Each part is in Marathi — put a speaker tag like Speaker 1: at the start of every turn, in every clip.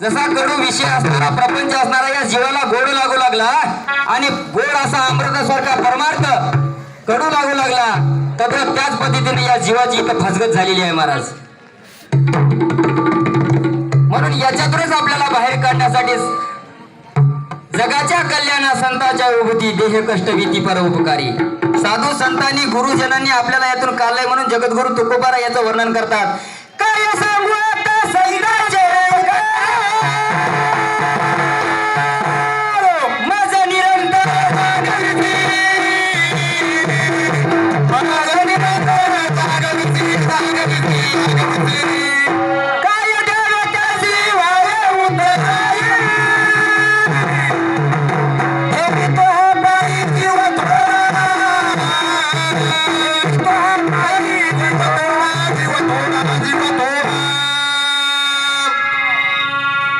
Speaker 1: जसा कडू विषय असणारा प्रपंच असणारा या जीवाला गोड लागू लागला आणि गोड असा अमृतासारखा परमार्थ कडू लागू लागला तर त्याच पद्धतीने या जीवाची इथं फसगत झालेली आहे महाराज. म्हणून याच्यातूनच आपल्याला बाहेर काढण्यासाठी जगाच्या कल्याणा संतांच्या उभती देह कष्ट भीती पर उपकारी. साधू संतांनी गुरुजनांनी आपल्याला यातून काढलंय म्हणून जगद्गुरु तुकोबारा याचं वर्णन करतात.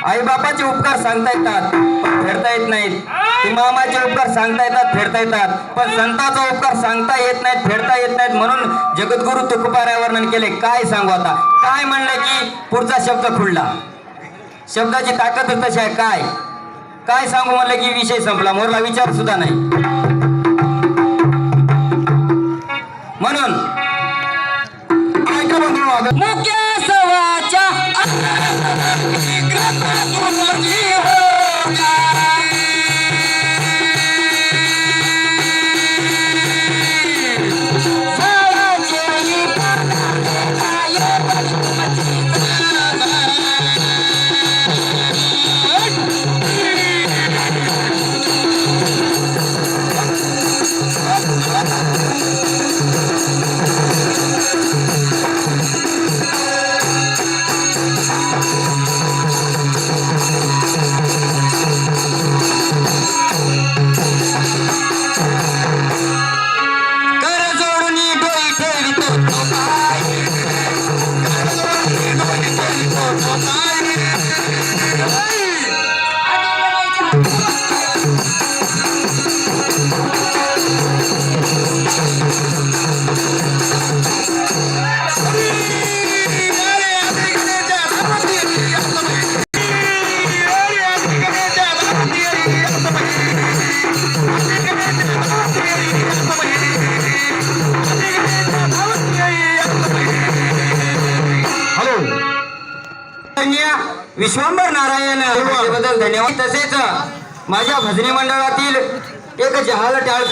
Speaker 1: आई बापाचे उपकार सांगता येतात पण फेडता येत नाहीत. मामाचे उपकार सांगता येतात फेडता येतात. पण संताचा उपकार सांगता येत नाहीत फेडता येत नाहीत म्हणून जगद्गुरु तुकोबारा वर्णन केले. काय सांगू आता? काय म्हणलं की पुढचा शब्द खुडला? शब्दाची ताकद तशी आहे. काय? काय सांगू म्हणलं की विषय संपला? मोरला विचार सुद्धा नाही. म्हणून ऐका मुख्य सवाच्या Come on. विश्वंभर नारायणबद्दल धन्यवाद. तसेच माझ्या भजनी मंडळातील एक जहाल टाळकर